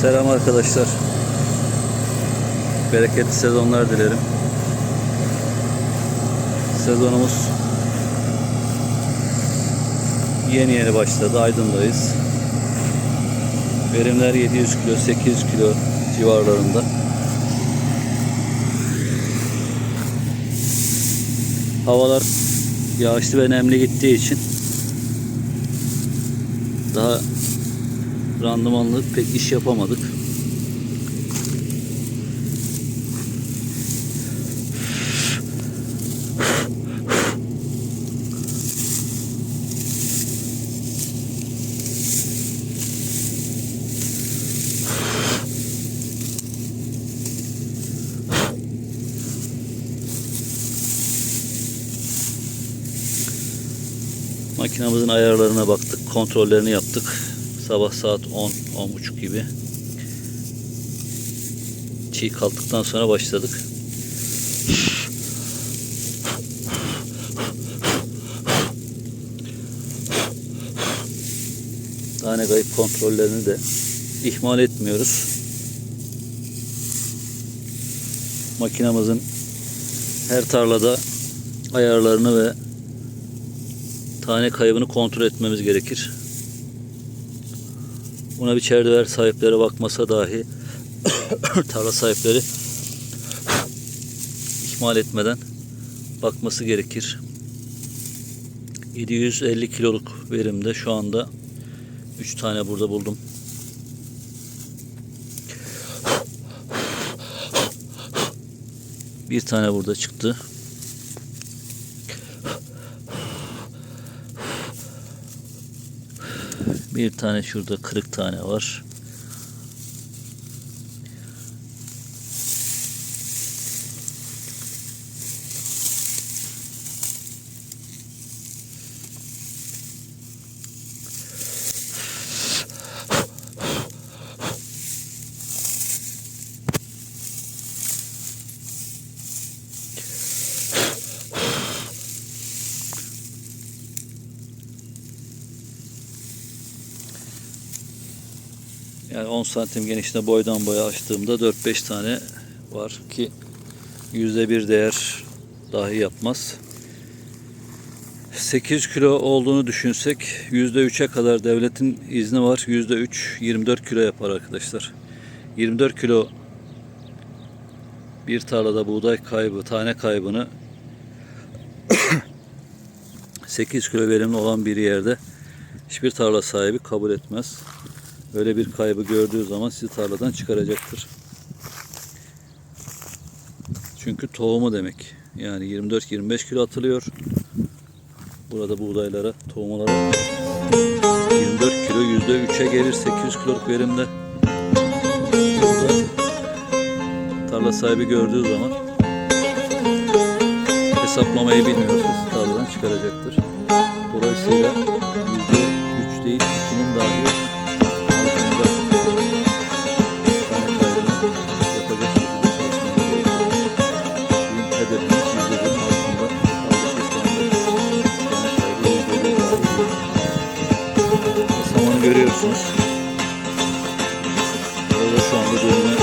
Selam arkadaşlar. Bereketli sezonlar dilerim. Sezonumuz yeni yeni başladı. Aydın'dayız. Verimler 700 kilo, 800 kilo civarlarında. Havalar yağışlı ve nemli gittiği için daha randımanlı pek iş yapamadık. Makinamızın ayarlarına baktık, kontrollerini yaptık. Sabah saat 10, 10.30 gibi. Çiğ kalktıktan sonra başladık. Tane kayıp kontrollerini de ihmal etmiyoruz. Makinamızın her tarlada ayarlarını ve tane kaybını kontrol etmemiz gerekir. Buna bir çerdever sahipleri bakmasa dahi tarla sahipleri ihmal etmeden bakması gerekir. 750 kiloluk verimde şu anda 3 tane burada buldum. Bir tane burada çıktı. Bir tane şurada kırık tane var. Yani 10 santim genişliğinde boydan boya açtığımda 4-5 tane var ki %1 değer dahi yapmaz. 800 kilo olduğunu düşünsek %3'e kadar devletin izni var. %3 24 kilo yapar arkadaşlar. 24 kilo bir tarlada buğday kaybı, tane kaybını 8 kilo verimli olan bir yerde hiçbir tarla sahibi kabul etmez. Böyle bir kaybı gördüğü zaman sizi tarladan çıkaracaktır. Çünkü tohumu demek. Yani 24-25 kilo atılıyor. Burada buğdaylara, tohumlara 24 kilo %3'e gelir 800 kiloluk verimde. Burada tarla sahibi gördüğü zaman hesaplamayı bilmiyorsa tarladan çıkaracaktır. Dolayısıyla görüyorsunuz. Böyle şu anda görünen